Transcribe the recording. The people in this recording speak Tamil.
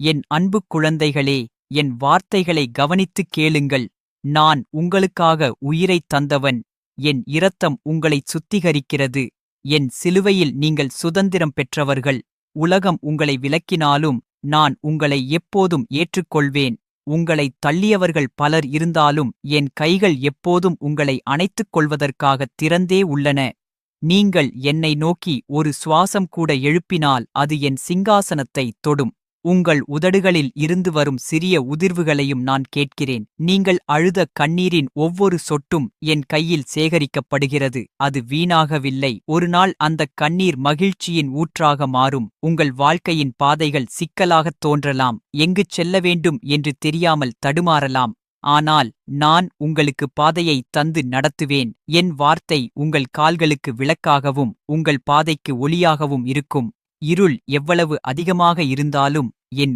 என் அன்பு குழந்தைகளே என் வார்த்தைகளை கவனித்துக் கேளுங்கள். நான் உங்களுக்காக உயிரைத் தந்தவன். என் இரத்தம் உங்களைச் சுத்திகரிக்கிறது. என் சிலுவையில் நீங்கள் சுதந்திரம் பெற்றவர்கள். உலகம் உங்களை விலக்கினாலும் நான் உங்களை எப்போதும் ஏற்றுக்கொள்வேன். உங்களைத் தள்ளியவர்கள் பலர் இருந்தாலும் என் கைகள் எப்போதும் உங்களை அணைத்துக் கொள்வதற்காகத் திறந்தே உள்ளன. நீங்கள் என்னை நோக்கி ஒரு சுவாசம் கூட எழுப்பினால் அது என் சிங்காசனத்தை தொடும். உங்கள் உதடுகளில் இருந்து வரும் சிறிய உதிர்வுகளையும் நான் கேட்கிறேன். நீங்கள் அழுத கண்ணீரின் ஒவ்வொரு சொட்டும் என் கையில் சேகரிக்கப்படுகிறது. அது வீணாகவில்லை. ஒருநாள் அந்தக் கண்ணீர் மகிழ்ச்சியின் ஊற்றாக மாறும். உங்கள் வாழ்க்கையின் பாதைகள் சிக்கலாகத் தோன்றலாம். எங்குச் செல்ல வேண்டும் என்று தெரியாமல் தடுமாறலாம். ஆனால் நான் உங்களுக்கு பாதையை தந்து நடத்துவேன். என் வார்த்தை உங்கள் கால்களுக்கு விளக்காகவும் உங்கள் பாதைக்கு ஒளியாகவும் இருக்கும். இருள் எவ்வளவு அதிகமாக இருந்தாலும் என்